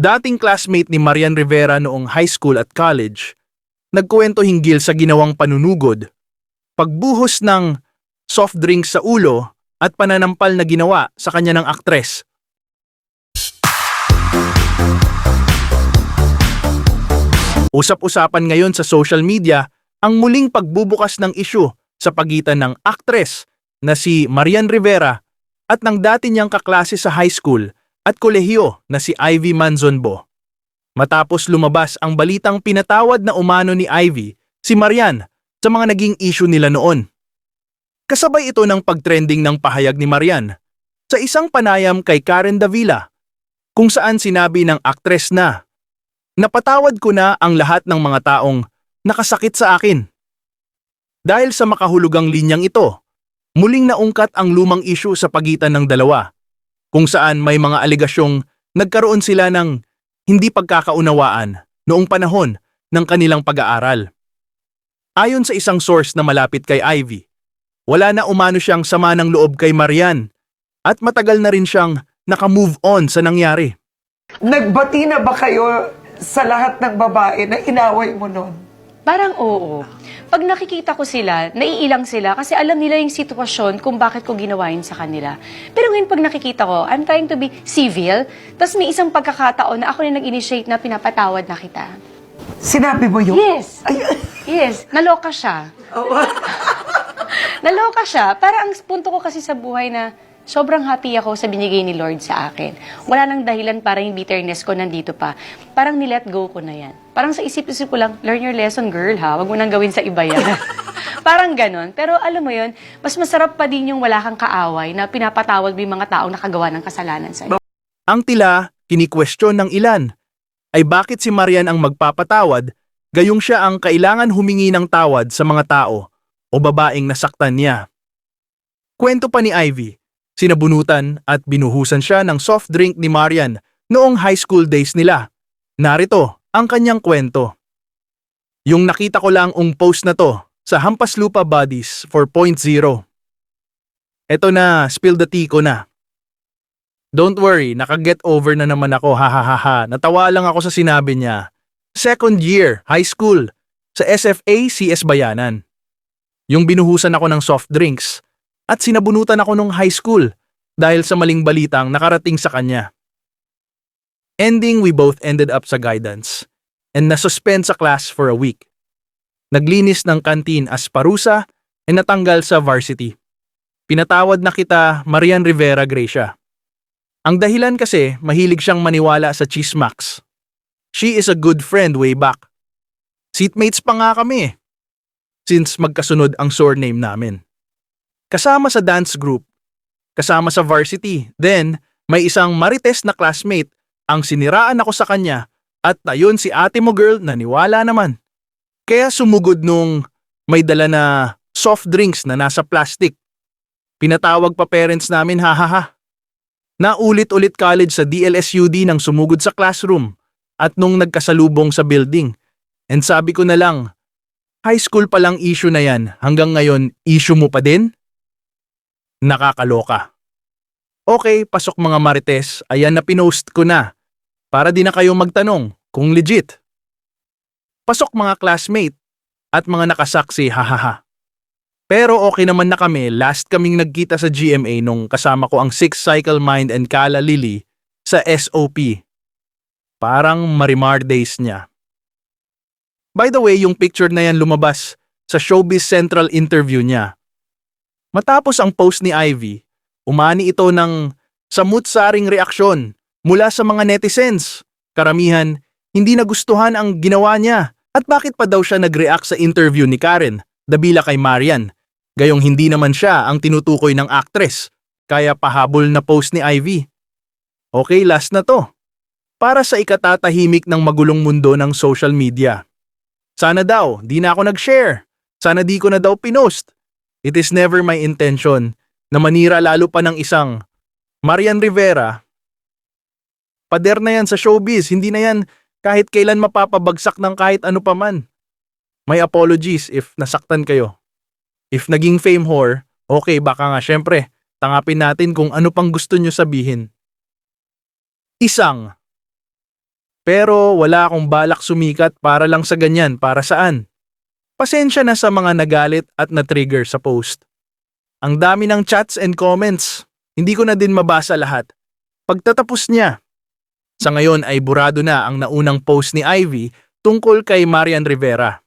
Dating classmate ni Marian Rivera noong high school at college, nagkuwento hinggil sa ginawang panunugod, pagbuhos ng soft drink sa ulo at pananampal na ginawa sa kanya ng aktres. Usap-usapan ngayon sa social media ang muling pagbubukas ng isyu sa pagitan ng aktres na si Marian Rivera at ng dati niyang kaklase sa high school at kolehiyo na si Ivy Manzonbo. Matapos lumabas ang balitang pinatawad na umano ni Ivy si Marian sa mga naging issue nila noon. Kasabay ito ng pagtrending ng pahayag ni Marian sa isang panayam kay Karen Davila kung saan sinabi ng aktres na Napatawad ko na ang lahat ng mga taong nakasakit sa akin. Dahil sa makahulugang linyang ito, muling naungkat ang lumang issue sa pagitan ng dalawa, kung saan may mga aligasyong nagkaroon sila ng hindi pagkakaunawaan noong panahon ng kanilang pag-aaral. Ayon sa isang source na malapit kay Ivy, wala na umano siyang sama ng loob kay Marian at matagal na rin siyang nakamove on sa nangyari. Nagbati na ba kayo sa lahat ng babae na inaway mo nun? Parang oo. Pag nakikita ko sila, naiilang sila kasi alam nila yung sitwasyon kung bakit ko ginawa yun sa kanila. Pero ngayon pag nakikita ko, I'm trying to be civil, tapos may isang pagkakataon na ako na nag-initiate na pinapatawad na kita. Sinabi mo yun? Yes. Ay, Yes. Naloka siya. Naloka siya. Para ang punto ko kasi sa buhay na sobrang happy ako sa binigay ni Lord sa akin. Wala nang dahilan para yung bitterness ko nandito pa. Parang nilet go ko na yan. Parang sa isip-isip ko lang, learn your lesson, girl, ha? Huwag mo nang gawin sa iba yan. Parang ganon. Pero alam mo yun, mas masarap pa din yung wala kang kaaway na pinapatawad mo yung mga taong nakagawa ng kasalanan sa'yo. Ang tila, kini-question ng ilan, ay bakit si Marian ang magpapatawad gayong siya ang kailangan humingi ng tawad sa mga tao o babaeng nasaktan niya. Kwento pa ni Ivy, sinabunutan at binuhusan siya ng soft drink ni Marian noong high school days nila. Narito ang kanyang kwento. Yung nakita ko lang ang post na to sa Hampas Lupa Buddies 4.0. Eto na, spill the tea ko na. Don't worry, nakaget over na naman ako, ha ha ha ha. Natawa lang ako sa sinabi niya. Second year, high school, sa SFA CS Bayanan. Yung binuhusan ako ng soft drinks at sinabunutan ako nung high school dahil sa maling balitang nakarating sa kanya. Ending, we both ended up sa guidance and nasuspend sa class for a week. Naglinis ng kantin as parusa and natanggal sa varsity. Pinatawad na kita, Marian Rivera Gracia. Ang dahilan kasi, mahilig siyang maniwala sa chismax. She is a good friend way back. Seatmates pa nga kami eh. Since magkasunod ang surname namin. Kasama sa dance group. Kasama sa varsity. Then, may isang marites na classmate ang siniraan ako sa kanya at ayun si ate mo girl naniwala naman. Kaya sumugod nung may dala na soft drinks na nasa plastic. Pinatawag pa parents namin ha ha ha. Naulit-ulit college sa DLSUD nang sumugod sa classroom at nung nagkasalubong sa building. And sabi ko na lang, high school pa lang issue na yan, hanggang ngayon issue mo pa din? Nakakaloka. Okay, pasok mga marites, ayan na pinost ko na. Para di na kayo magtanong kung legit. Pasok mga classmate at mga nakasaksi hahaha. Pero okay naman na kami, last kaming nagkita sa GMA nung kasama ko ang Six Cycle Mind and Kala Lily sa SOP. Parang Marimar days niya. By the way, yung picture na yan lumabas sa Showbiz Central interview niya. Matapos ang post ni Ivy, umani ito ng samut-saring reaksyon mula sa mga netizens. Karamihan, hindi nagustuhan ang ginawa niya at bakit pa daw siya nag-react sa interview ni Karen, dabila kay Marian, gayong hindi naman siya ang tinutukoy ng actress, kaya pahabol na post ni Ivy. Okay, last na to. Para sa ikatatahimik ng magulong mundo ng social media. Sana daw, di na ako nag-share. Sana di ko na daw pinost. It is never my intention na manira lalo pa ng isang Marian Rivera. Pader na yan sa showbiz, hindi na yan kahit kailan mapapabagsak ng kahit ano pa man. May apologies if nasaktan kayo. If naging fame whore, okay baka nga syempre, tangapin natin kung ano pang gusto nyo sabihin. Isang, Pero wala akong balak sumikat para lang sa ganyan para saan. Pasensya na sa mga nagalit at na-trigger sa post. Ang dami ng chats and comments. Hindi ko na din mabasa lahat. Pagtatapos niya. Sa ngayon ay burado na ang naunang post ni Ivy tungkol kay Marian Rivera.